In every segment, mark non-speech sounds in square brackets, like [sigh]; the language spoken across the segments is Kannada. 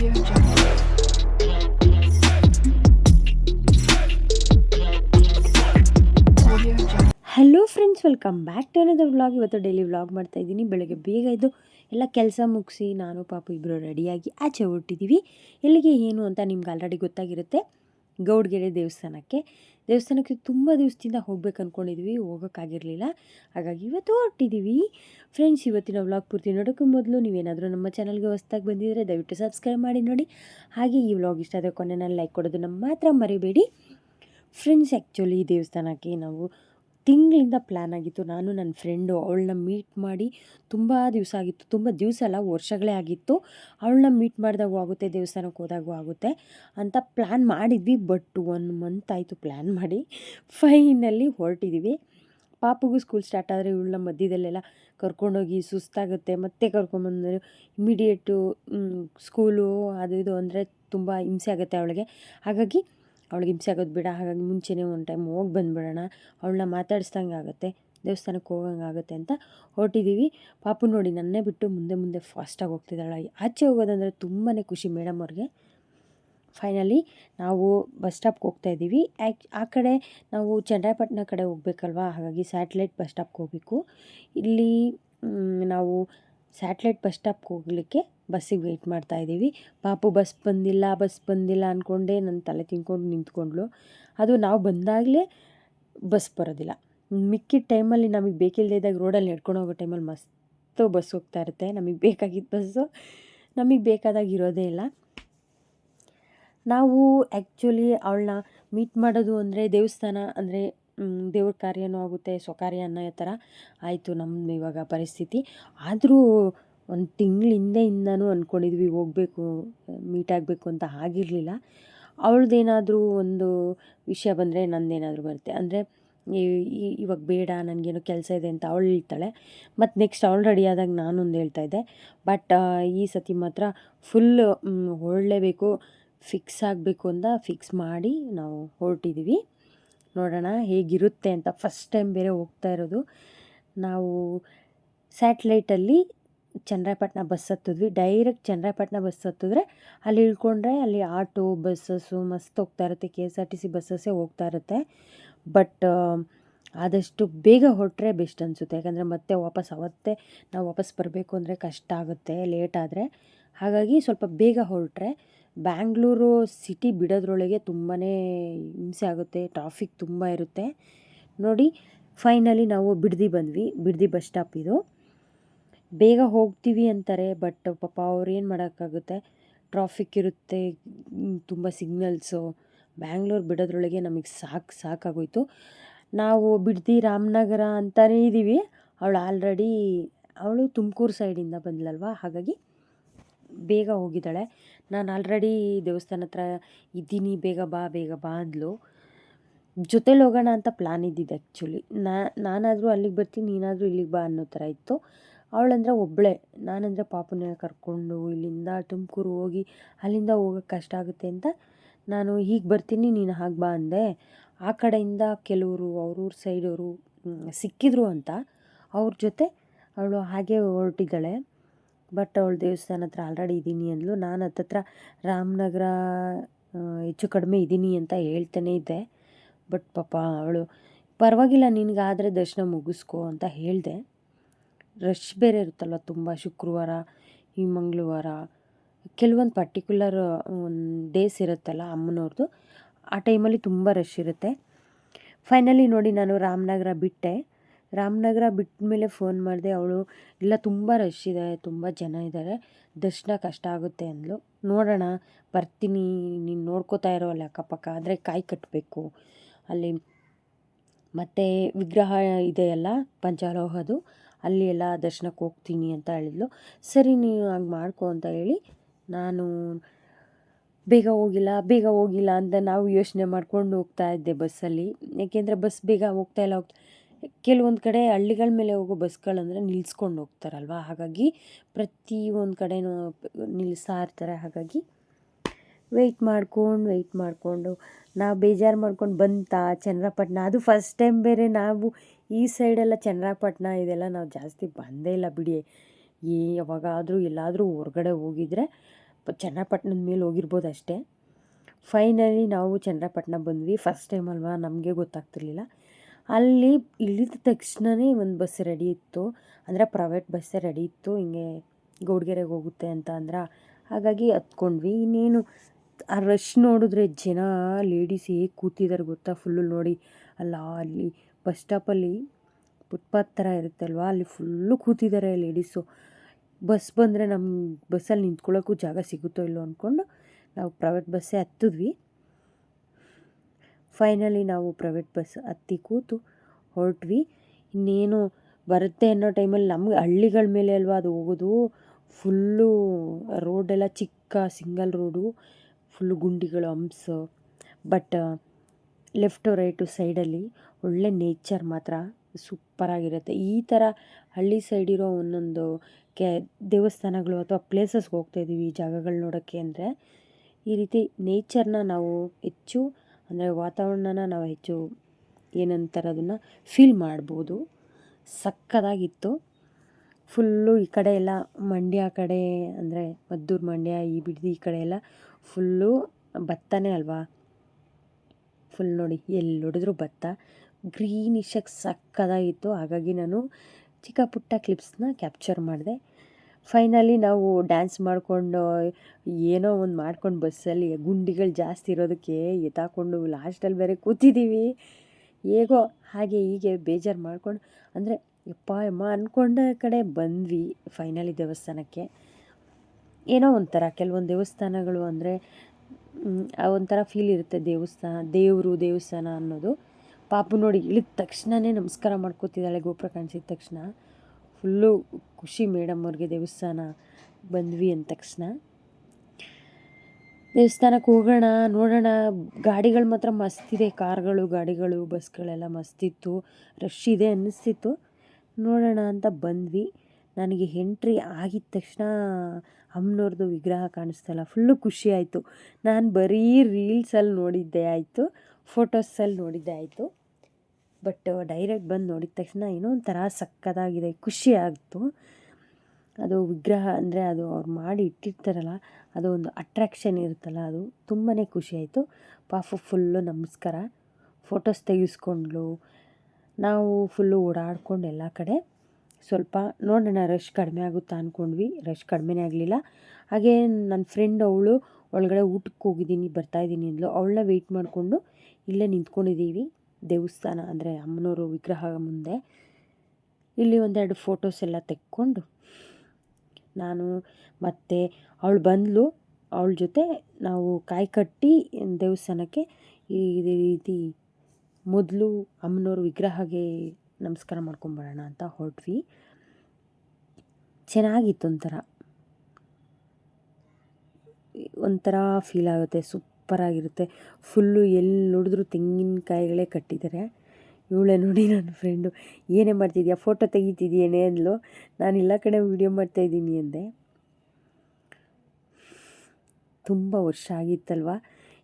Hello friends welcome back to another vlog ಇವತ್ತು ಡೈಲಿ ವ್ಲಾಗ್ ಮಾಡ್ತಾ ಇದ್ದೀನಿ. ಬೆಳಗ್ಗೆ ಬೇಗ ಇದ್ದು ಎಲ್ಲ ಕೆಲಸ ಮುಗಿಸಿ ನಾನು, ಪಾಪ ಇಬ್ಬರು ರೆಡಿಯಾಗಿ ಆಚೆ ಹೊರಟಿದ್ದೀವಿ ಎಲ್ಲಿಗೆ ಏನು ಅಂತ ನಿಮ್ಗೆ ಆಲ್ರೆಡಿ ಗೊತ್ತಾಗಿರುತ್ತೆ ಗೌಡ್ಗೆರೆ ದೇವಸ್ಥಾನಕ್ಕೆ. ದೇವಸ್ಥಾನಕ್ಕೆ ತುಂಬ ದಿವಸದಿಂದ ಹೋಗ್ಬೇಕು ಅಂದ್ಕೊಂಡಿದ್ವಿ ಹೋಗೋಕ್ಕಾಗಿರಲಿಲ್ಲ. ಹಾಗಾಗಿ ಇವತ್ತು ಹೊರಟಿದ್ದೀವಿ ಫ್ರೆಂಡ್ಸ್ ಇವತ್ತಿನ ವ್ಲಾಗ್ ಪೂರ್ತಿ ನೋಡೋಕ್ಕೂ ಮೊದಲು ನೀವೇನಾದರೂ ನಮ್ಮ ಚಾನಲ್ಗೆ ಹೊಸ್ದಾಗಿ ಬಂದಿದ್ದರೆ ದಯವಿಟ್ಟು ಸಬ್ಸ್ಕ್ರೈಬ್ ಮಾಡಿ ನೋಡಿ. ಹಾಗೆ ಈ ವ್ಲಾಗ್ ಇಷ್ಟ ಆದರೆ ಕೊನೆಯಲ್ಲಿ ಲೈಕ್ ಕೊಡೋದು ನಮ್ಮ ಮಾತ್ರ ಮರಿಬೇಡಿ. ಫ್ರೆಂಡ್ಸ್ ಆ್ಯಕ್ಚುಲಿ ದೇವಸ್ಥಾನಕ್ಕೆ ನಾವು ತಿಂಗಳಿಂದ ಪ್ಲ್ಯಾನ್ ಆಗಿತ್ತು. ನಾನು ನನ್ನ ಫ್ರೆಂಡು ಅವಳನ್ನ ಮೀಟ್ ಮಾಡಿ ತುಂಬ ದಿವಸ ಆಗಿತ್ತು. ತುಂಬ ದಿವಸ ಅಲ್ಲ, ವರ್ಷಗಳೇ ಆಗಿತ್ತು. ಅವಳನ್ನ ಮೀಟ್ ಮಾಡಿದಾಗೂ ಆಗುತ್ತೆ, ದೇವಸ್ಥಾನಕ್ಕೆ ಹೋದಾಗೂ ಆಗುತ್ತೆ ಅಂತ ಪ್ಲ್ಯಾನ್ ಮಾಡಿದ್ವಿ. ಬಟ್ ಒನ್ ಮಂತ್ ಆಯಿತು ಪ್ಲ್ಯಾನ್ ಮಾಡಿ ಫೈನಲ್ಲಿ ಹೊರಟಿದ್ದೀವಿ ಪಾಪಗೂ ಸ್ಕೂಲ್ ಸ್ಟಾರ್ಟ್ ಆದರೆ ಇವಳನ್ನ ಮಧ್ಯದಲ್ಲೆಲ್ಲ ಕರ್ಕೊಂಡೋಗಿ ಸುಸ್ತಾಗುತ್ತೆ. ಮತ್ತೆ ಕರ್ಕೊಂಬಂದು ಇಮಿಡಿಯೇಟು ಸ್ಕೂಲು ಅದು ಇದು ಅಂದರೆ ತುಂಬ ಹಿಂಸೆ ಆಗುತ್ತೆ ಅವಳಿಗೆ. ಹಾಗಾಗಿ ಅವಳಿಗೆ ಹಿಂಸೆ ಆಗೋದು ಬೇಡ, ಹಾಗಾಗಿ ಮುಂಚೆನೇ ಒಂದು ಟೈಮ್ ಹೋಗಿ ಬಂದುಬಿಡೋಣ, ಅವಳನ್ನ ಮಾತಾಡಿಸ್ದಂಗೆ ಆಗುತ್ತೆ, ದೇವಸ್ಥಾನಕ್ಕೆ ಹೋಗಂಗೆ ಆಗುತ್ತೆ ಅಂತ ಹೊರಟಿದ್ದೀವಿ ಪಾಪು ನೋಡಿ ನನ್ನೇ ಬಿಟ್ಟು ಮುಂದೆ ಮುಂದೆ ಫಾಸ್ಟಾಗಿ ಹೋಗ್ತಿದ್ದಾಳೆ. ಆಚೆ ಹೋಗೋದಂದರೆ ತುಂಬಾ ಖುಷಿ ಮೇಡಮ್ ಅವ್ರಿಗೆ. ಫೈನಲಿ ನಾವು ಬಸ್ ಸ್ಟಾಪ್ಗೆ ಹೋಗ್ತಾ ಇದ್ದೀವಿ. ಆ್ಯಕ್ ಆ ಕಡೆ ನಾವು ಚನ್ನರಾಯಪಟ್ಟಣ ಕಡೆ ಹೋಗ್ಬೇಕಲ್ವಾ? ಹಾಗಾಗಿ ಸ್ಯಾಟಲೈಟ್ ಬಸ್ ಸ್ಟಾಪ್ಗೆ ಹೋಗಬೇಕು. ಇಲ್ಲಿ ನಾವು ಸ್ಯಾಟ್ಲೈಟ್ ಬಸ್ ಸ್ಟಾಪ್ಗೆ ಹೋಗಲಿಕ್ಕೆ ಬಸ್ಸಿಗೆ ವೆಯ್ಟ್ ಮಾಡ್ತಾ ಇದ್ದೀವಿ. ಪಾಪು ಬಸ್ ಬಂದಿಲ್ಲ ಬಸ್ ಬಂದಿಲ್ಲ ಅಂದ್ಕೊಂಡೆ ನನ್ನ ತಲೆ ತಿನ್ಕೊಂಡು ನಿಂತ್ಕೊಂಡ್ಳು. ಅದು ನಾವು ಬಂದಾಗಲೇ ಬಸ್ ಬರೋದಿಲ್ಲ. ಮಿಕ್ಕಿದ ಟೈಮಲ್ಲಿ ನಮಗೆ ಬೇಕಿಲ್ಲದೆ ಇದ್ದಾಗ ರೋಡಲ್ಲಿ ನಡ್ಕೊಂಡು ಹೋಗೋ ಟೈಮಲ್ಲಿ ಮಸ್ತು ಬಸ್ ಹೋಗ್ತಾ ಇರುತ್ತೆ. ನಮಗೆ ಬೇಕಾಗಿದ್ದ ಬಸ್ಸು. ನಮಗೆ ಬೇಕಾದಾಗ ಇರೋದೇ ಇಲ್ಲ. ನಾವು ಆ್ಯಕ್ಚುಲಿ ಅವಳನ್ನ ಮೀಟ್ ಮಾಡೋದು ಅಂದರೆ ದೇವಸ್ಥಾನ ಅಂದರೆ ದೇವ್ರ ಕಾರ್ಯನೂ ಆಗುತ್ತೆ, ಸ್ವಕಾರ್ಯ ಅನ್ನೋ ಥರ. ಆಯಿತು ನಮ್ಮ ಇವಾಗ ಪರಿಸ್ಥಿತಿ. ಆದರೂ ಒಂದು ತಿಂಗಳ ಹಿಂದೆಯಿಂದನೂ ಅಂದ್ಕೊಂಡಿದ್ವಿ ಹೋಗಬೇಕು, ಮೀಟ್ ಆಗಬೇಕು ಅಂತ ಆಗಿರಲಿಲ್ಲ. ಅವಳದ್ದೇನಾದರೂ ಒಂದು ವಿಷಯ ಬಂದರೆ ನಂದೇನಾದರೂ ಬರುತ್ತೆ. ಅಂದರೆ ಇವಾಗ ಬೇಡ, ನನಗೇನೋ ಕೆಲಸ ಇದೆ ಅಂತ ಅವಳು ಹೇಳ್ತಾಳೆ. ಮತ್ತು ನೆಕ್ಸ್ಟ್ ಅವಳು ರೆಡಿ ಆದಾಗ ನಾನೊಂದು ಹೇಳ್ತಾ ಇದ್ದೆ. ಬಟ್ ಈ ಸತಿ ಮಾತ್ರ ಫುಲ್ ಹೊರಡಲೇಬೇಕು ಫಿಕ್ಸ್ ಆಗಬೇಕು ಅಂತ ಫಿಕ್ಸ್ ಮಾಡಿ ನಾವು ಹೊರಟಿದ್ದೀವಿ ನೋಡೋಣ ಹೇಗಿರುತ್ತೆ ಅಂತ. ಫಸ್ಟ್ ಟೈಮ್ ಬೇರೆ ಹೋಗ್ತಾ ಇರೋದು. ನಾವು ಸ್ಯಾಟ್ಲೈಟಲ್ಲಿ ಚನ್ನರಾಯಪಟ್ಟಣ ಬಸ್ ಹತ್ತಿದ್ವಿ. ಡೈರೆಕ್ಟ್ ಚನ್ನರಾಯಪಟ್ಟಣ ಬಸ್ ಹತ್ತಿದ್ರೆ ಅಲ್ಲಿ ಇಳ್ಕೊಂಡ್ರೆ ಅಲ್ಲಿ ಆಟೋ, ಬಸ್ಸಸ್ಸು, ಮಸ್ತ್ ಹೋಗ್ತಾ ಇರುತ್ತೆ. K S R T C ಬಸ್ಸಸ್ಸೇ ಹೋಗ್ತಾ ಇರುತ್ತೆ. ಬಟ್ ಆದಷ್ಟು ಬೇಗ ಹೊರಟ್ರೆ ಬೆಸ್ಟ್ ಅನಿಸುತ್ತೆ. ಯಾಕಂದರೆ ಮತ್ತೆ ವಾಪಸ್ ಅವತ್ತೇ ನಾವು ವಾಪಸ್ ಬರಬೇಕು ಅಂದರೆ ಕಷ್ಟ ಆಗುತ್ತೆ ಲೇಟ್ ಆದರೆ. ಹಾಗಾಗಿ ಸ್ವಲ್ಪ ಬೇಗ ಹೊರಟ್ರೆ ಬ್ಯಾಂಗ್ಳೂರು ಸಿಟಿ ಬಿಡೋದ್ರೊಳಗೆ ತುಂಬಾ ಹಿಂಸೆ ಆಗುತ್ತೆ ಟ್ರಾಫಿಕ್ ತುಂಬ ಇರುತ್ತೆ. ನೋಡಿ ಫೈನಲಿ ನಾವು ಬಿಡದಿ ಬಂದ್ವಿ. ಬಿಡದಿ ಬಸ್ ಸ್ಟಾಪ್ ಇದು. ಬೇಗ ಹೋಗ್ತೀವಿ ಅಂತಾರೆ ಬಟ್ ಪಾಪ ಅವ್ರು ಏನು ಮಾಡೋಕ್ಕಾಗುತ್ತೆ? ಟ್ರಾಫಿಕ್ ಇರುತ್ತೆ ತುಂಬ ಸಿಗ್ನಲ್ಸು ಬ್ಯಾಂಗ್ಳೂರು ಬಿಡೋದ್ರೊಳಗೆ ನಮಗೆ ಸಾಕು, ಸಾಕಾಗೋಯ್ತು. ನಾವು ಬಿಡ್ದಿ ರಾಮನಗರ ಅಂತಲೇ ಇದ್ದೀವಿ ಅವಳು ಆಲ್ರೆಡಿ ಅವಳು ತುಮಕೂರು ಸೈಡಿಂದ ಬಂದ್ಲಲ್ವ ಹಾಗಾಗಿ ಬೇಗ ಹೋಗಿದ್ದಾಳೆ. ನಾನು ಆಲ್ರೆಡಿ ದೇವಸ್ಥಾನ ಹತ್ರ ಇದ್ದೀನಿ, ಬೇಗ ಬಾ ಬೇಗ ಬಾ ಅಂದ್ಲು. ಜೊತೇಲಿ ಹೋಗೋಣ ಅಂತ ಪ್ಲ್ಯಾನ್ ಇದ್ದಿದ್ದು ಆ್ಯಕ್ಚುಲಿ ನಾನಾದರೂ ಅಲ್ಲಿಗೆ ಬರ್ತೀನಿ, ನೀನಾದರೂ ಇಲ್ಲಿಗೆ ಬಾ ಅನ್ನೋ ಥರ ಇತ್ತು. ಅವಳಂದ್ರೆ ಒಬ್ಬಳೇ ನಾನಂದರೆ ಪಾಪನ ಕರ್ಕೊಂಡು ಇಲ್ಲಿಂದ ತುಮಕೂರು ಹೋಗಿ ಅಲ್ಲಿಂದ ಹೋಗೋಕ್ಕೆ ಕಷ್ಟ ಆಗುತ್ತೆ ಅಂತ ನಾನು ಹೀಗೆ ಬರ್ತೀನಿ, ನೀನು ಹಾಗೆ ಬಾ ಅಂದೆ. ಆ ಕಡೆಯಿಂದ ಕೆಲವರು, ಅವ್ರೂರ ಸೈಡವರು ಸಿಕ್ಕಿದ್ರು ಅಂತ ಅವ್ರ ಜೊತೆ ಅವಳು ಹಾಗೆ ಹೊರಟಿದ್ದಾಳೆ. ಬಟ್ ಅವಳು ದೇವಸ್ಥಾನ ಹತ್ರ ಆಲ್ರೆಡಿ ಇದ್ದೀನಿ ಅಂದ್ಲು. ನಾನು ಹತ್ತತ್ರ ರಾಮನಗರ ಹೆಚ್ಚು ಕಡಿಮೆ ಇದ್ದೀನಿ ಅಂತ ಹೇಳ್ತಾನೆ ಇದ್ದೆ. ಬಟ್ ಪಾಪ ಅವಳು, ಪರವಾಗಿಲ್ಲ, ನಿನಗಾದರೆ ದರ್ಶನ ಮುಗಿಸ್ಕೊ ಅಂತ ಹೇಳಿದೆ. ರಶ್ ಬೇರೆ ಇರುತ್ತಲ್ವ ತುಂಬ ಶುಕ್ರವಾರ, ಈ ಮಂಗಳವಾರ. ಕೆಲವೊಂದು ಪರ್ಟಿಕ್ಯುಲರ್ ಒಂದು ಡೇಸ್ ಇರುತ್ತಲ್ಲ ಅಮ್ಮನವ್ರದ್ದು ಆ ಟೈಮಲ್ಲಿ ತುಂಬ ರಶ್ ಇರುತ್ತೆ. ಫೈನಲಿ ನೋಡಿ ನಾನು ರಾಮನಗರ ಬಿಟ್ಟೆ. ರಾಮನಗರ ಬಿಟ್ಟ ಮೇಲೆ ಫೋನ್ ಮಾಡಿದೆ, ಅವಳು, ಇಲ್ಲ, ತುಂಬ ರಶ್ ಇದೆ, ತುಂಬ ಜನ ಇದ್ದಾರೆ ದರ್ಶನ ಕಷ್ಟ ಆಗುತ್ತೆ ಅಂದಳು ನೋಡೋಣ, ಬರ್ತೀನಿ, ನೀನು ನೋಡ್ಕೋತಾ ಇರೋ ಅಲ್ಲಿ ಅಕ್ಕಪಕ್ಕ, ಆದರೆ ಕಾಯಿ ಕಟ್ಟಬೇಕು ಅಲ್ಲಿ ಮತ್ತು ವಿಗ್ರಹ ಇದೆಯಲ್ಲ ಪಂಚಲೋಹದ್ದು ಅಲ್ಲಿ ಎಲ್ಲ ದರ್ಶನಕ್ಕೆ ಹೋಗ್ತೀನಿ ಅಂತ ಹೇಳಿದ್ಲು. ಸರಿ ನೀವು ಹಂಗೆ ಮಾಡ್ಕೊ ಅಂತ ಹೇಳಿ ನಾನು ಬೇಗ ಹೋಗಿಲ್ಲ ಬೇಗ ಹೋಗಿಲ್ಲ ಅಂತ ನಾವು ಯೋಚನೆ ಮಾಡ್ಕೊಂಡು ಹೋಗ್ತಾ ಇದ್ದೆ ಬಸ್ಸಲ್ಲಿ. ಏಕೆಂದರೆ ಬಸ್ ಬೇಗ ಹೋಗ್ತಾ ಇಲ್ಲ, ಹೋಗ್ತಾ ಕೆಲವೊಂದು ಕಡೆ ಹಳ್ಳಿಗಳ ಮೇಲೆ ಹೋಗೋ ಬಸ್ಗಳಂದರೆ ನಿಲ್ಸ್ಕೊಂಡು ಹೋಗ್ತಾರಲ್ವ? ಹಾಗಾಗಿ ಪ್ರತಿ ಒಂದು ಕಡೆನೂ ನಿಲ್ಲಿಸ್ತಾ ಇರ್ತಾರೆ. ಹಾಗಾಗಿ ವೆಯ್ಟ್ ಮಾಡ್ಕೊಂಡು ವೆಯ್ಟ್ ಮಾಡಿಕೊಂಡು, ನಾವು ಬೇಜಾರು ಮಾಡ್ಕೊಂಡು ಬಂತ ಚಂದ್ರಪಟ್ಟಣ ಅದು ಫಸ್ಟ್ ಟೈಮ್ ಬೇರೆ ನಾವು ಈ ಸೈಡೆಲ್ಲ ಚನ್ನರಾಪಟ್ಟಣ ಇದೆಲ್ಲ ನಾವು ಜಾಸ್ತಿ ಬಂದೇ ಇಲ್ಲ ಬಿಡಿ. ಈ ಯಾವಾಗಾದರೂ ಎಲ್ಲಾದರೂ ಹೊರಗಡೆ ಹೋಗಿದ್ರೆ ಚನ್ನಪಟ್ಟಣದ ಮೇಲೆ ಹೋಗಿರ್ಬೋದು ಅಷ್ಟೇ. ಫೈನಲಿ ನಾವು ಚನ್ನಪಟ್ಟಣ ಬಂದ್ವಿ. ಫಸ್ಟ್ ಟೈಮ್ ಅಲ್ವಾ? ನಮಗೆ ಗೊತ್ತಾಗ್ತಿರ್ಲಿಲ್ಲ. ಅಲ್ಲಿ ಇಳಿದ ತಕ್ಷಣವೇ ಒಂದು ಬಸ್ ರೆಡಿ ಇತ್ತು. ಅಂದರೆ ಪ್ರೈವೇಟ್ ಬಸ್ಸೇ ರೆಡಿ ಇತ್ತು. ಹಿಂಗೆ ಗೌಡ್ಗೆರೆಗೆ ಹೋಗುತ್ತೆ ಅಂತ ಅಂದ್ರೆ. ಹಾಗಾಗಿ ಹತ್ಕೊಂಡ್ವಿ. ಇನ್ನೇನು ಆ ರಶ್ ನೋಡಿದ್ರೆ ಜನ ಲೇಡೀಸ್ ಹೇಗೆ ಕೂತಿದ್ದಾರೆ ಗೊತ್ತಾ? ಫುಲ್ಲು ನೋಡಿ. ಅಲ್ಲ ಅಲ್ಲಿ ಬಸ್ ಸ್ಟಾಪಲ್ಲಿ ಫುಟ್ಪಾತ್ ಥರ ಇರುತ್ತಲ್ವ? ಅಲ್ಲಿ ಫುಲ್ಲು ಕೂತಿದ್ದಾರೆ ಲೇಡೀಸು. ಬಸ್ ಬಂದರೆ ನಮ್ಮ ಬಸ್ಸಲ್ಲಿ ನಿಂತ್ಕೊಳ್ಳೋಕ್ಕೂ ಜಾಗ ಸಿಗುತ್ತೋ ಇಲ್ಲೋ ಅಂದ್ಕೊಂಡು ನಾವು ಪ್ರೈವೇಟ್ ಬಸ್ಸೇ ಹತ್ತಿದ್ವಿ. ಫೈನಲಿ ನಾವು ಪ್ರೈವೇಟ್ ಬಸ್ ಹತ್ತಿ ಕೂತು ಹೊರಟ್ವಿ. ಇನ್ನೇನು ಬರುತ್ತೆ ಅನ್ನೋ ಟೈಮಲ್ಲಿ ನಮ್ಗೆ ಹಳ್ಳಿಗಳ ಮೇಲೆ ಅಲ್ವಾ ಅದು ಹೋಗೋದು? ಫುಲ್ಲು ರೋಡೆಲ್ಲ ಚಿಕ್ಕ ಸಿಂಗಲ್ ರೋಡು, ಫುಲ್ಲು ಗುಂಡಿಗಳು, ಹಂಪ್ಸು. ಬಟ್ ಲೆಫ್ಟು ರೈಟು ಸೈಡಲ್ಲಿ ಒಳ್ಳೆ ನೇಚರ್ ಮಾತ್ರ, ಸೂಪರಾಗಿರುತ್ತೆ. ಈ ಥರ ಹಳ್ಳಿ ಸೈಡ್ ಇರೋ ಒಂದೊಂದು ಕೆ, ದೇವಸ್ಥಾನಗಳು ಅಥವಾ ಪ್ಲೇಸಸ್ಗೆ ಹೋಗ್ತಾಯಿದ್ದೀವಿ ಈ ಜಾಗಗಳು ನೋಡೋಕ್ಕೆ ಅಂದರೆ, ಈ ರೀತಿ ನೇಚರ್ನ ನಾವು ಹೆಚ್ಚು, ಅಂದರೆ ವಾತಾವರಣನ ನಾವು ಹೆಚ್ಚು ಏನಂತಾರೆ ಅದನ್ನು ಫೀಲ್ ಮಾಡ್ಬೋದು. ಸಕ್ಕದಾಗಿತ್ತು. ಫುಲ್ಲು ಈ ಕಡೆ ಎಲ್ಲ ಮಂಡ್ಯ ಕಡೆ ಅಂದರೆ ಮದ್ದೂರು ಮಂಡ್ಯ, ಈ ಬಿಡದಿ ಈ ಕಡೆ ಎಲ್ಲ ಫುಲ್ಲು ಭತ್ತನೇ ಅಲ್ವಾ? ಫುಲ್ ನೋಡಿ, ಎಲ್ಲಿ ನೋಡಿದ್ರು ಭತ್ತ. ಗ್ರೀನಿಶಾಗಿ ಸಕ್ಕದಾಗಿತ್ತು. ಹಾಗಾಗಿ ನಾನು ಚಿಕ್ಕ ಪುಟ್ಟ ಕ್ಲಿಪ್ಸ್ನ ಕ್ಯಾಪ್ಚರ್ ಮಾಡಿದೆ. ಫೈನಲಿ ನಾವು ಡ್ಯಾನ್ಸ್ ಮಾಡಿಕೊಂಡು, ಏನೋ ಒಂದು ಮಾಡ್ಕೊಂಡು ಬಸ್ಸಲ್ಲಿ ಗುಂಡಿಗಳು ಜಾಸ್ತಿ ಇರೋದಕ್ಕೆ ಎತ್ತಾಕೊಂಡು ಲಾಸ್ಟಲ್ಲಿ ಬೇರೆ ಕೂತಿದ್ದೀವಿ ಹೇಗೋ ಹಾಗೆ ಹೀಗೆ ಬೇಜಾರು ಮಾಡ್ಕೊಂಡು, ಅಂದರೆ ಯಪ್ಪ ಯಮ್ಮ ಅಂದ್ಕೊಂಡ ಕಡೆ ಬಂದ್ವಿ ಫೈನಲಿ ದೇವಸ್ಥಾನಕ್ಕೆ. ಏನೋ ಒಂಥರ, ಕೆಲವೊಂದು ದೇವಸ್ಥಾನಗಳು ಅಂದರೆ ಒಂಥರ ಫೀಲ್ ಇರುತ್ತೆ ದೇವಸ್ಥಾನ, ದೇವರು, ದೇವಸ್ಥಾನ ಅನ್ನೋದು. ಪಾಪು ನೋಡಿ ಇಳಿದ ತಕ್ಷಣವೇ ನಮಸ್ಕಾರ ಮಾಡ್ಕೋತಿದ್ದಾಳೆ ಗೋಪುರ ಕಾಣಿಸಿದ ತಕ್ಷಣ. ಫುಲ್ಲು ಖುಷಿ ಮೇಡಮ್ ಅವ್ರಿಗೆ ದೇವಸ್ಥಾನ ಬಂದ್ವಿ ಅಂದ ತಕ್ಷಣ. ದೇವಸ್ಥಾನಕ್ಕೆ ಹೋಗೋಣ, ನೋಡೋಣ. ಗಾಡಿಗಳು ಮಾತ್ರ ಮಸ್ತಿದೆ ಕಾರ್ಗಳು, ಗಾಡಿಗಳು ಬಸ್ಗಳೆಲ್ಲ ಮಸ್ತಿತ್ತು ರಶ್ ಇದೆ ಅನ್ನಿಸ್ತಿತ್ತು. ನೋಡೋಣ ಅಂತ ಬಂದ್ವಿ. ನನಗೆ ಎಂಟ್ರಿ ಆಗಿದ ತಕ್ಷಣ ಅಮ್ಮನವ್ರದ್ದು ವಿಗ್ರಹ ಕಾಣಿಸ್ತಲ್ಲ, ಫುಲ್ಲು ಖುಷಿ ಆಯಿತು. ನಾನು ಬರೀ ರೀಲ್ಸಲ್ಲಿ ನೋಡಿದ್ದೆ ಆಯಿತು ಫೋಟೋಸಲ್ಲಿ ನೋಡಿದ್ದೆ ಆಯಿತು. ಬಟ್ ಡೈರೆಕ್ಟ್ ಬಂದು ನೋಡಿದ ತಕ್ಷಣ ಏನೋ ಒಂಥರ ಸಕ್ಕದಾಗಿದೆ, ಖುಷಿ ಆಗ್ತು ಅದು ವಿಗ್ರಹ ಅಂದರೆ ಅದು ಅವ್ರು ಮಾಡಿ ಇಟ್ಟಿರ್ತಾರಲ್ಲ, ಅದು ಒಂದು ಅಟ್ರ್ಯಾಕ್ಷನ್ ಇರುತ್ತಲ್ಲ, ಅದು ತುಂಬಾ ಖುಷಿ ಆಯಿತು. ಪಾಪ ಫುಲ್ಲು ನಮಸ್ಕಾರ. ಫೋಟೋಸ್ ತೆಗೆಸ್ಕೊಂಡ್ಲು ನಾವು ಫುಲ್ಲು ಓಡಾಡ್ಕೊಂಡು ಎಲ್ಲ ಕಡೆ ಸ್ವಲ್ಪ ನೋಡೋಣ ರಶ್ ಕಡಿಮೆ ಆಗುತ್ತಾ ಅಂದ್ಕೊಂಡ್ವಿ ರಶ್ ಕಡಿಮೆನೇ ಆಗಲಿಲ್ಲ. ಹಾಗೆ ನನ್ನ ಫ್ರೆಂಡ್ ಅವಳು ಒಳಗಡೆ ಊಟಕ್ಕೆ ಹೋಗಿದ್ದೀನಿ ಬರ್ತಾಯಿದ್ದೀನಿ ಅಂದ್ಲು. ಅವಳನ್ನ ವೆಯ್ಟ್ ಮಾಡಿಕೊಂಡು ಇಲ್ಲೇ ನಿಂತ್ಕೊಂಡಿದ್ದೀವಿ ದೇವಸ್ಥಾನ ಅಂದರೆ ಅಮ್ಮನವರು ವಿಗ್ರಹ ಮುಂದೆ. ಇಲ್ಲಿ ಒಂದೆರಡು ಫೋಟೋಸ್ ಎಲ್ಲ ತೆಕ್ಕೊಂಡು ನಾನು ಮತ್ತು ಅವಳು ಬಂದಳು ಅವಳ ಜೊತೆ ನಾವು ಕಾಯಿ ಕಟ್ಟಿ ದೇವಸ್ಥಾನಕ್ಕೆ ಈ ರೀತಿ ಮೊದಲು ಅಮ್ಮನವ್ರ ವಿಗ್ರಹಗೆ ನಮಸ್ಕಾರ ಮಾಡ್ಕೊಂಬರೋಣ ಅಂತ ಹೊರಟ್ವಿ. ಚೆನ್ನಾಗಿತ್ತು ಒಂಥರ. ಒಂಥರ ಫೀಲ್ ಆಗುತ್ತೆ ಸೂಪರಾಗಿರುತ್ತೆ ಫುಲ್ಲು ಎಲ್ಲಿ ನೋಡಿದ್ರು ತೆಂಗಿನಕಾಯಿಗಳೇ ಕಟ್ಟಿದ್ದಾರೆ. ಇವಳೆ ನೋಡಿ ನನ್ನ ಫ್ರೆಂಡು ಏನೇ ಮಾಡ್ತಿದ್ಯಾ ಫೋಟೋ ತೆಗಿತಿದ್ದೀಯೇನೆ ಅಂದ್ಲು. ನಾನು ಎಲ್ಲ ಕಡೆ ವೀಡಿಯೋ ಮಾಡ್ತಾಯಿದ್ದೀನಿ ಅಂದೆ. ತುಂಬ ವರ್ಷ ಆಗಿತ್ತಲ್ವ?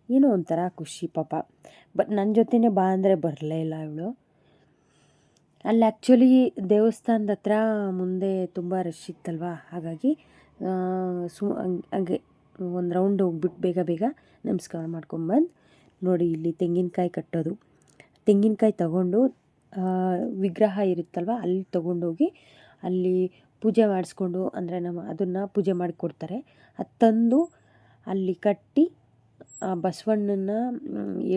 ಏನೋ ಒಂಥರ ಖುಷಿ ಪಾಪ. ಬಟ್ ನನ್ನ ಜೊತೆನೇ ಬಾ ಅಂದರೆ ಬರಲೇ ಇಲ್ಲ ಇವಳು. ಅಲ್ಲಿ ಆ್ಯಕ್ಚುಲಿ ದೇವಸ್ಥಾನದ ಹತ್ರ ಮುಂದೆ ತುಂಬ ರಶ್ ಇತ್ತಲ್ವಾ? ಹಾಗಾಗಿ ಸು, ಹಂಗೆ ಒಂದು ರೌಂಡ್ ಹೋಗ್ಬಿಟ್ಟು ಬೇಗ ಬೇಗ ನಮಸ್ಕಾರ ಮಾಡ್ಕೊಂಬಂದು ನೋಡಿ ಇಲ್ಲಿ ತೆಂಗಿನಕಾಯಿ ಕಟ್ಟೋದು. ತೆಂಗಿನಕಾಯಿ ತಗೊಂಡು ವಿಗ್ರಹ ಇರುತ್ತಲ್ವ, ಅಲ್ಲಿ ತೊಗೊಂಡೋಗಿ ಅಲ್ಲಿ ಪೂಜೆ ಮಾಡಿಸ್ಕೊಂಡು, ಅಂದರೆ ನಮ್ಮ, ಅದನ್ನು ಪೂಜೆ ಮಾಡಿಕೊಡ್ತಾರೆ. ಅದು ತಂದು ಅಲ್ಲಿ ಕಟ್ಟಿ, ಆ ಬಸವಣ್ಣನ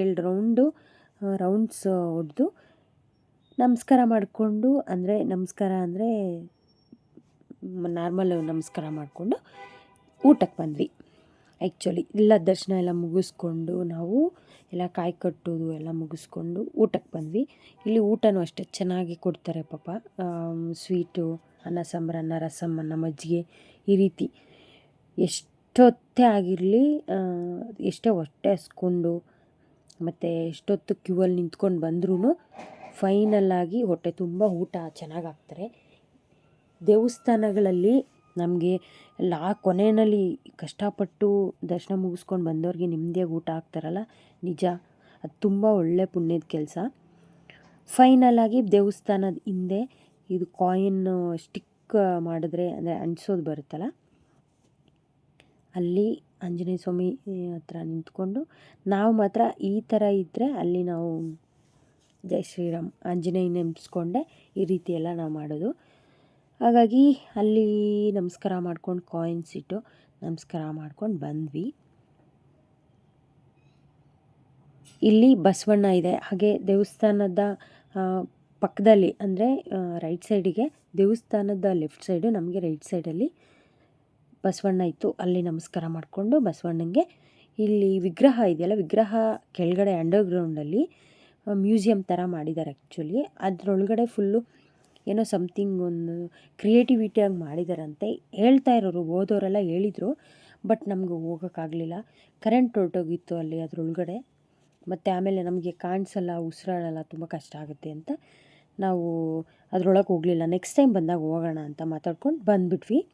ಏಳು ರೌಂಡು ರೌಂಡ್ಸ್ ಹೊಡೆದು ನಮಸ್ಕಾರ ಮಾಡಿಕೊಂಡು, ಅಂದರೆ ನಮಸ್ಕಾರ ಅಂದರೆ ನಾರ್ಮಲ್ ನಮಸ್ಕಾರ ಮಾಡಿಕೊಂಡು ಊಟಕ್ಕೆ ಬಂದ್ವಿ. ಆ್ಯಕ್ಚುಲಿ ಎಲ್ಲ ದರ್ಶನ ಎಲ್ಲ ಮುಗಿಸ್ಕೊಂಡು ನಾವು ಎಲ್ಲ ಕಾಯಿ ಕಟ್ಟೋದು ಎಲ್ಲ ಮುಗಿಸ್ಕೊಂಡು ಊಟಕ್ಕೆ ಬಂದ್ವಿ. ಇಲ್ಲಿ ಊಟನೂ ಅಷ್ಟೇ ಚೆನ್ನಾಗಿ ಕೊಡ್ತಾರೆ ಪಾಪ. ಸ್ವೀಟು ಅನ್ನ ಸಾಂಬಾರು, ಅನ್ನ ರಸಮ್ ಅನ್ನ ಮಜ್ಜಿಗೆ ಈ ರೀತಿ. ಎಷ್ಟೊತ್ತೇ ಆಗಿರಲಿ ಎಷ್ಟೇ ಹೊಟ್ಟೆ ಹಸ್ಕೊಂಡು, ಮತ್ತು ಎಷ್ಟೊತ್ತು ಕ್ಯೂವಲ್ಲಿ ನಿಂತ್ಕೊಂಡು ಬಂದ್ರೂ ಫೈನಲ್ಲಾಗಿ ಹೊಟ್ಟೆ ತುಂಬ ಊಟ ಚೆನ್ನಾಗಿ ಹಾಕ್ತಾರೆ ದೇವಸ್ಥಾನಗಳಲ್ಲಿ ನಮಗೆ ಲಾ ಕೊನೆಯಲ್ಲಿ ಕಷ್ಟಪಟ್ಟು ದರ್ಶನ ಮುಗಿಸ್ಕೊಂಡು ಬಂದವ್ರಿಗೆ ನೆಮ್ಮದಿಯಾಗಿ ಊಟ ಹಾಕ್ತಾರಲ್ಲ, ನಿಜ. ಅದು ತುಂಬ ಒಳ್ಳೆ ಪುಣ್ಯದ ಕೆಲಸ. ಫೈನಲಾಗಿ ದೇವಸ್ಥಾನದ ಹಿಂದೆ ಇದು ಕಾಯಿನ್ ಸ್ಟಿಕ್ ಮಾಡಿದ್ರೆ ಅಂದರೆ ಅಂಟಿಸೋದು ಬರುತ್ತಲ್ಲ, ಅಲ್ಲಿ ಆಂಜನೇಯ ಸ್ವಾಮಿ ಹತ್ರ ನಿಂತ್ಕೊಂಡು ನಾವು ಮಾತ್ರ ಈ ಥರ ಇದ್ದರೆ ಅಲ್ಲಿ ನಾವು ಜೈ ಶ್ರೀರಾಮ್. ಆಂಜನೇಯ ನೆನೆಸ್ಕೊಂಡೆ ಈ ರೀತಿ ಎಲ್ಲ ನಾವು ಮಾಡೋದು. ಹಾಗಾಗಿ ಅಲ್ಲಿ ನಮಸ್ಕಾರ ಮಾಡ್ಕೊಂಡು ಕಾಯಿನ್ಸ್ ಇಟ್ಟು ನಮಸ್ಕಾರ ಮಾಡ್ಕೊಂಡು ಬಂದ್ವಿ. ಇಲ್ಲಿ ಬಸವಣ್ಣ ಇದೆ. ಹಾಗೆ ದೇವಸ್ಥಾನದ ಪಕ್ಕದಲ್ಲಿ ಅಂದರೆ ರೈಟ್ ಸೈಡಿಗೆ ದೇವಸ್ಥಾನದ ಲೆಫ್ಟ್ ಸೈಡು ನಮಗೆ ರೈಟ್ ಸೈಡಲ್ಲಿ ಬಸವಣ್ಣ ಇತ್ತು. ಅಲ್ಲಿ ನಮಸ್ಕಾರ ಮಾಡಿಕೊಂಡು ಬಸವಣ್ಣನಿಗೆ ಇಲ್ಲಿ ವಿಗ್ರಹ ಇದೆಯಲ್ಲ, ವಿಗ್ರಹ ಕೆಳಗಡೆ ಅಂಡರ್ಗ್ರೌಂಡಲ್ಲಿ ಮ್ಯೂಸಿಯಂ ಥರ ಮಾಡಿದ್ದಾರೆ ಆ್ಯಕ್ಚುಲಿ ಅದರೊಳಗಡೆ ಫುಲ್ಲು ಏನೋ ಸಮಥಿಂಗ್ ಒಂದು ಕ್ರಿಯೇಟಿವಿಟಿಯಾಗಿ ಮಾಡಿದಾರಂತೆ. ಹೇಳ್ತಾ ಇರೋರು, ಓದೋರೆಲ್ಲ ಹೇಳಿದರು ಬಟ್ ನಮಗೆ ಹೋಗೋಕ್ಕಾಗಲಿಲ್ಲ. ಕರೆಂಟ್ ಹೊರಟೋಗಿತ್ತು ಅಲ್ಲಿ ಅದರೊಳಗಡೆ. ಮತ್ತು ಆಮೇಲೆ ನಮಗೆ ಕಾಣಿಸಲ್ಲ, ಉಸಿರಾಡಲ್ಲ, ತುಂಬ ಕಷ್ಟ ಆಗುತ್ತೆ ಅಂತ. ನಾವು ಅದರೊಳಗೆ ಹೋಗಲಿಲ್ಲ. ನೆಕ್ಸ್ಟ್ ಟೈಮ್ ಬಂದಾಗ ಹೋಗೋಣ ಅಂತ ಮಾತಾಡ್ಕೊಂಡು ಬಂದ್ಬಿಟ್ವಿ.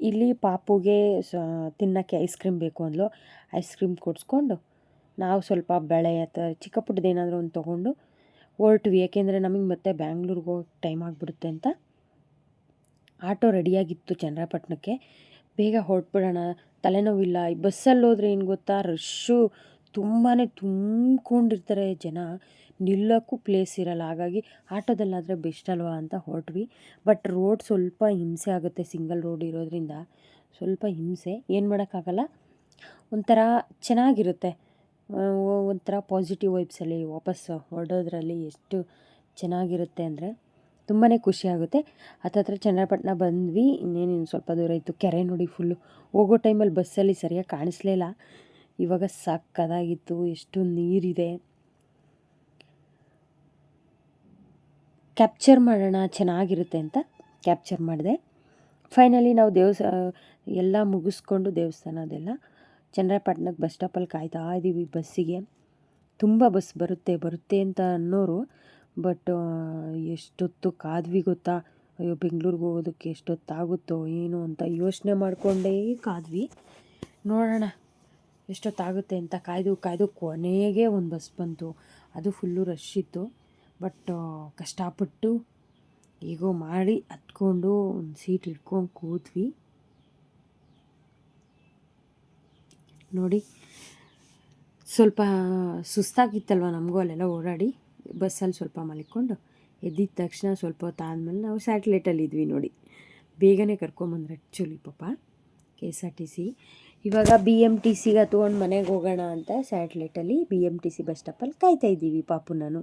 ಇಲ್ಲಿ ಪಾಪುಗೆ ಸ, ತಿನ್ನೋಕ್ಕೆ ಐಸ್ ಕ್ರೀಮ್ ಬೇಕು ಅಂದ್ಲು. ಐಸ್ ಕ್ರೀಮ್ ಕೊಡಿಸ್ಕೊಂಡು ನಾವು ಸ್ವಲ್ಪ ಬೆಳೆ ಅಥವಾ ಚಿಕ್ಕ ಪುಟ್ಟದೇನಾದರೂ ಒಂದು ತೊಗೊಂಡು ಹೊರಟ್ವಿ. ಯಾಕೆಂದರೆ ನಮಗೆ ಮತ್ತೆ ಬ್ಯಾಂಗ್ಳೂರಿಗೆ ಹೋಗಿ ಟೈಮ್ ಆಗಿಬಿಡುತ್ತೆ ಅಂತ. ಆಟೋ ರೆಡಿಯಾಗಿತ್ತು ಚಂದ್ರಪಟ್ಟಣಕ್ಕೆ ಬೇಗ ಹೊರಟ್ಬಿಡೋಣ. ತಲೆನೋವಿಲ್ಲ. ಈ ಬಸ್ಸಲ್ಲಿ ಹೋದರೆ ಏನು ಗೊತ್ತಾ? ರಶ್ಶು. ತುಂಬಾ ತುಂಬ್ಕೊಂಡಿರ್ತಾರೆ ಜನ. ನಿಲ್ಲೋಕ್ಕೂ ಪ್ಲೇಸ್ ಇರಲ್ಲ. ಹಾಗಾಗಿ ಆಟೋದಲ್ಲಾದರೆ ಬೆಸ್ಟ್ ಅಲ್ವಾ ಅಂತ ಹೊರಟ್ವಿ. ಬಟ್ ರೋಡ್ ಸ್ವಲ್ಪ ಹಿಂಸೆ ಆಗುತ್ತೆ ಸಿಂಗಲ್ ರೋಡ್ ಇರೋದ್ರಿಂದ. ಸ್ವಲ್ಪ ಹಿಂಸೆ. ಏನು ಮಾಡೋಕ್ಕಾಗಲ್ಲ? ಒಂಥರ ಚೆನ್ನಾಗಿರುತ್ತೆ. ಒಂಥರ ಪಾಸಿಟಿವ್ ವೈಬ್ಸಲ್ಲಿ ವಾಪಸ್ಸು ಹೊರಡೋದ್ರಲ್ಲಿ ಎಷ್ಟು ಚೆನ್ನಾಗಿರುತ್ತೆ ಅಂದರೆ ತುಂಬಾ ಖುಷಿಯಾಗುತ್ತೆ ಹತ್ತತ್ರ ಚನ್ನರಾಯಪಟ್ಟಣ ಬಂದ್ವಿ, ಇನ್ನೇನು ಇನ್ನು ಸ್ವಲ್ಪ ದೂರ ಇತ್ತು. ಕೆರೆ ನೋಡಿ ಫುಲ್ಲು ಹೋಗೋ ಟೈಮಲ್ಲಿ ಬಸ್ಸಲ್ಲಿ ಸರಿಯಾಗಿ ಕಾಣಿಸ್ಲೇ ಇಲ್ಲ. ಇವಾಗ ಸಕ್ಕದಾಗಿತ್ತು, ಎಷ್ಟು ನೀರಿದೆ. ಕ್ಯಾಪ್ಚರ್ ಮಾಡೋಣ, ಚೆನ್ನಾಗಿರುತ್ತೆ ಅಂತ ಕ್ಯಾಪ್ಚರ್ ಮಾಡಿದೆ. ಫೈನಲಿ ನಾವು ದೇವಸ್ಥಾನ ಎಲ್ಲ ಮುಗಿಸ್ಕೊಂಡು ದೇವಸ್ಥಾನ ಅದೆಲ್ಲ ಚನ್ನರಾಯಪಟ್ಟಣಕ್ಕೆ ಬಸ್ ಸ್ಟಾಪಲ್ಲಿ ಕಾಯ್ತಾ ಇದ್ದೀವಿ ಬಸ್ಸಿಗೆ. ತುಂಬ ಬಸ್ ಬರುತ್ತೆ ಬರುತ್ತೆ ಅಂತ ಅನ್ನೋರು. ಬಟ್ ಎಷ್ಟೊತ್ತು ಕಾದ್ವಿ ಗೊತ್ತಾ? ಅಯ್ಯೋ, ಬೆಂಗ್ಳೂರಿಗೆ ಹೋಗೋದಕ್ಕೆ ಎಷ್ಟೊತ್ತಾಗುತ್ತೋ, ಏನು ಅಂತ ಯೋಚನೆ ಮಾಡಿಕೊಂಡೇ ಕಾದ್ವಿ. ನೋಡೋಣ, ಎಷ್ಟೊತ್ತಾಗುತ್ತೆ ಅಂತ. ಕಾಯ್ದು ಕಾಯ್ದು ಕೊನೆಗೆ ಒಂದು ಬಸ್ ಬಂತು. ಅದು ಫುಲ್ಲು ರಶ್ ಇತ್ತು. ಬಟ್ ಕಷ್ಟಪಟ್ಟು ಹೇಗೋ ಮಾಡಿ ಹತ್ಕೊಂಡು ಒಂದು ಸೀಟ್ ಇಟ್ಕೊಂಡು ಕೂತ್ವಿ ನೋಡಿ. ಸ್ವಲ್ಪ ಸುಸ್ತಾಗಿತ್ತಲ್ವ ನಮಗೂ ಅಲ್ಲೆಲ್ಲ ಓಡಾಡಿ? ಬಸ್ಸಲ್ಲಿ ಸ್ವಲ್ಪ ಮಲಿಕೊಂಡು ಎದ್ದಿದ ತಕ್ಷಣ ಸ್ವಲ್ಪ ಹೊತ್ತು ಆದಮೇಲೆ ನಾವು ಸ್ಯಾಟಲೈಟಲ್ಲಿ ಇದ್ವಿ ನೋಡಿ. ಬೇಗನೆ ಕರ್ಕೊಂಬಂದ್ರೆ ಆ್ಯಕ್ಚುಲಿ ಪಾಪ. K S R T C ಇವಾಗ ಬಿ ಎಂ ಟಿ ಸಿಗೆ ಹತ್ಕೊಂಡು ಮನೆಗೆ ಹೋಗೋಣ ಅಂತ ಸ್ಯಾಟಲೈಟಲ್ಲಿ B M T C bus ಸ್ಟಾಪಲ್ಲಿ ಕಾಯ್ತಾ ಇದ್ದೀವಿ ಪಾಪು ನಾನು.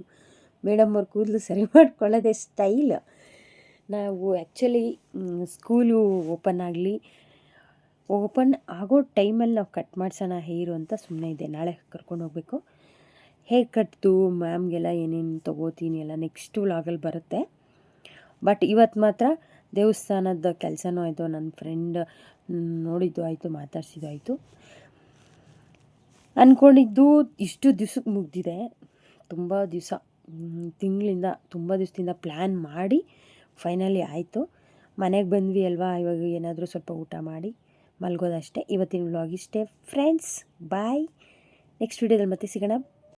ಮೇಡಮ್ ಅವ್ರ ಕೂದಲು ಸರಿ [laughs] ಮಾಡ್ಕೊಳ್ಳೋದೇ ಸ್ಟೈಲ್ ನಾವು ಆ್ಯಕ್ಚುಲಿ ಸ್ಕೂಲು ಓಪನ್ ಆಗಲಿ ಓಪನ್ ಆಗೋ ಟೈಮಲ್ಲಿ ನಾವು ಕಟ್ ಮಾಡ್ಸೋಣ ಹೇರು ಅಂತ ಸುಮ್ಮನೆ ಇದೆ. ನಾಳೆ ಕರ್ಕೊಂಡು ಹೋಗಬೇಕು. ಹೇರ್ ಕಟ್ದು, ಮ್ಯಾಮ್ಗೆಲ್ಲ ಏನೇನು ತೊಗೋತೀನಿ ಎಲ್ಲ ನೆಕ್ಸ್ಟ್ ಲಾಗಲ್ಲಿ ಬರುತ್ತೆ. ಬಟ್ ಇವತ್ತು ಮಾತ್ರ ದೇವಸ್ಥಾನದ ಕೆಲಸನೂ ಆಯಿತು ನನ್ನ ಫ್ರೆಂಡ್ ನೋಡಿದ್ದು ಆಯಿತು, ಮಾತಾಡ್ಸಿದ್ದು ಆಯಿತು. ಅಂದ್ಕೊಂಡಿದ್ದು ಇಷ್ಟು ದಿವ್ಸಕ್ಕೆ ಮುಗ್ದಿದೆ. ತುಂಬ ದಿವಸ ತಿಂಗಳಿಂದ, ತುಂಬ ದಿವಸದಿಂದ ಪ್ಲ್ಯಾನ್ ಮಾಡಿ ಫೈನಲಿ ಆಯಿತು. ಮನೆಗೆ ಬಂದ್ವಿ ಅಲ್ವಾ? ಇವಾಗ ಏನಾದರೂ ಸ್ವಲ್ಪ ಊಟ ಮಾಡಿ. ಮಲ್ಗೋದಷ್ಟೇ. ಇವತ್ತಿನ ವ್ಲಾಗ್ ಇಷ್ಟೇ. ಫ್ರೆಂಡ್ಸ್ ಬಾಯ್ ನೆಕ್ಸ್ಟ್ ವೀಡಿಯೋದಲ್ಲಿ ಮತ್ತೆ ಸಿಗೋಣ.